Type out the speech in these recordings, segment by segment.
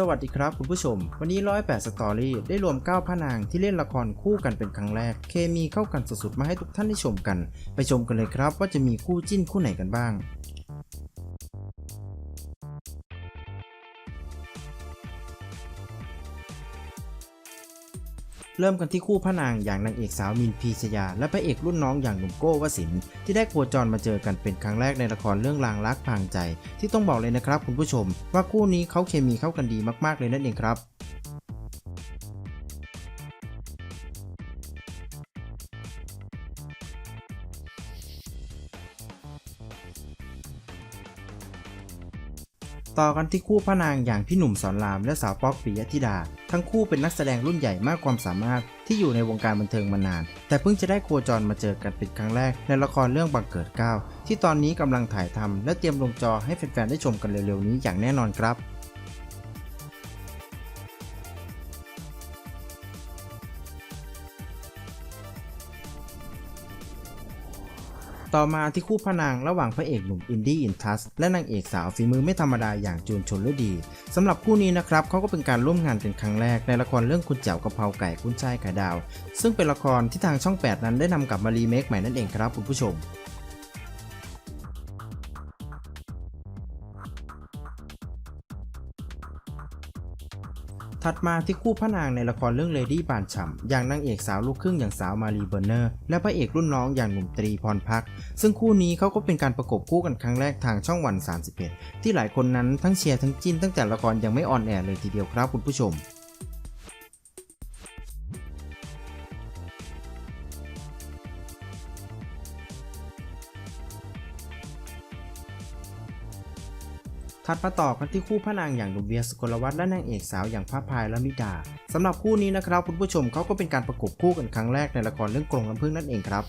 สวัสดีครับคุณผู้ชม วันนี้ 108 สตอรี่ได้รวม 9พระนางที่เล่นละครคู่กันเป็นครั้งแรก เคมีเข้ากันสุดๆ มาให้ทุกท่านได้ชมกัน ไปชมกันเลยครับว่าจะมีคู่จิ้นคู่ไหนกันบ้าง เริ่มกันที่คู่พระนางอย่างนางเอกสาวมินพีชยา และพระเอกรุ่นน้องอย่างหนุ่มโก้วสินทร์ที่ได้โคจรมาเจอกันเป็นครั้งแรกในละครเรื่องรางรักพางใจ ที่ต้องบอกเลยนะครับคุณผู้ชม ว่าคู่นี้เขาเคมีเข้ากันดีมากๆเลยนั่นเองครับ ต่อกันที่คู่พระนางอย่างพี่หนุ่มสอนรามและสาวป๊อกปิยธิดา ทั้งคู่เป็นนักแสดงรุ่นใหญ่มากความสามารถที่อยู่ในวงการบันเทิงมานาน แต่เพิ่งจะได้โคจรมาเจอกันเป็นครั้งแรก ในละครเรื่องบังเกิดเก้าที่ตอนนี้กำลังถ่ายทำและเตรียมลงจอให้แฟนๆได้ชมกันเร็วๆนี้อย่างแน่นอนครับ ต่อมาที่คู่พระนางระหว่างพระเอกหนุ่มอินดี้อินทัสและนางเอกสาวฝีมือไม่ธรรมดาอย่างจูนชนฤดีสำหรับคู่นี้นะครับเขาก็เป็นการร่วมงานเป็นครั้งแรกในละครเรื่องคุณแจ๋วกะเพราไก่คุณชายไข่ดาว ซึ่งเป็นละครที่ทางช่อง 8 นั้นได้นำกลับมารีเมคใหม่นั่นเองครับคุณผู้ชม ถัดมาที่คู่พระนางในละครเรื่องเลดี้บานฉ่ำอย่างนางเอกสาวลูกครึ่งอย่างสาวมารีเบอร์เนอร์ และพระเอกรุ่นน้องอย่างหนุ่มตรีพรพัก ซึ่งคู่นี้เขาก็เป็นการประกบคู่กันครั้งแรกทางช่องวัน 31 ที่หลายคนนั้นทั้งเชียร์ทั้งจิ้นตั้งแต่ละครยังไม่ออนแอร์เลยทีเดียวครับคุณผู้ชม ถัดมาต่อกันที่คู่พระนางอย่างหนุ่มเวียสกลวัฒน์และนางเอกสาวอย่างพระพายและมิดาสำหรับคู่นี้นะครับคุณผู้ชมเขาก็เป็นการประกบคู่กันครั้งแรกในละครเรื่องกรงลำพึ่งนั่นเองครับ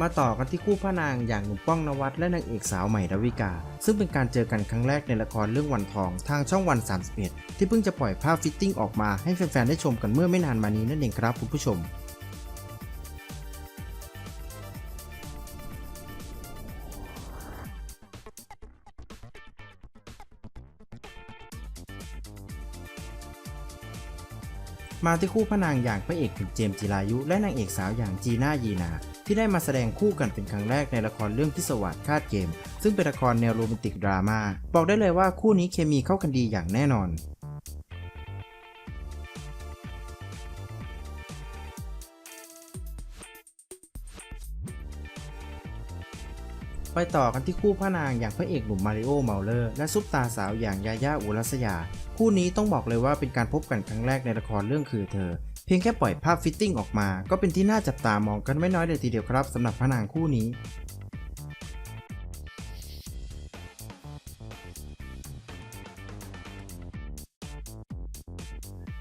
มาต่อกันที่คู่พระนางอย่างหนุ่มป้องนวัดและนางเอกสาวใหม่ดาวิกา ซึ่งเป็นการเจอกันครั้งแรกในละครเรื่องวันทองทางช่องวัน 31 ที่เพิ่งจะปล่อยภาพฟิตติ้งออกมาให้แฟนๆได้ชมกันเมื่อไม่นานมานี้นั่นเองครับคุณผู้ชมมาที่คู่พระนางอย่างพระเอกหนุ่มเจมส์จิรายุ และนางเอกสาวอย่างจีน่ายีนา ที่ได้มาแสดงคู่กันเป็นครั้งแรกในละครเรื่องพิศวาสคาดเกม ซึ่งเป็นละครแนวโรแมนติกดราม่าบอกได้เลยว่าคู่นี้เคมีเข้ากันดีอย่างแน่นอน ไปต่อกันที่คู่พระนางอย่างพระเอกหนุ่มมาริโอเมาเลอร์และซุปตาสาวอย่างยาย่าอุรัสยา คู่นี้ต้องบอกเลยว่าเป็นการพบกันครั้งแรกในละครเรื่องคือเธอ เพียงแค่ปล่อยภาพฟิตติ้งออกมา ก็เป็นที่น่าจับตามองกันไม่น้อยเลยทีเดียวครับสำหรับพระนางคู่นี้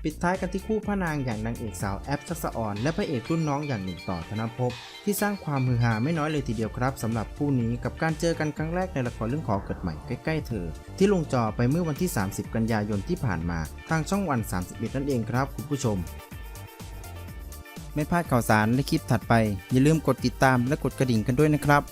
ปิดท้ายกันที่คู่พระนางอย่างนางเอกสาวแอปทักษะอ่อนและพระเอกรุ่นน้องอย่างหนุ่มต่อธนภพที่สร้างความฮือฮาไม่น้อยเลยทีเดียวครับสำหรับคู่นี้กับการเจอกันครั้งแรกในละครเรื่องขอเกิดใหม่ใกล้ๆเธอ ที่ลงจอไปเมื่อวันที่ 30 กันยายนที่ผ่านมา ทางช่องวัน 31 นั่นเองครับคุณผู้ชม ไม่พลาดข่าวสารและคลิปถัดไป อย่าลืมกดติดตามและกดกระดิ่งกันด้วยนะครับ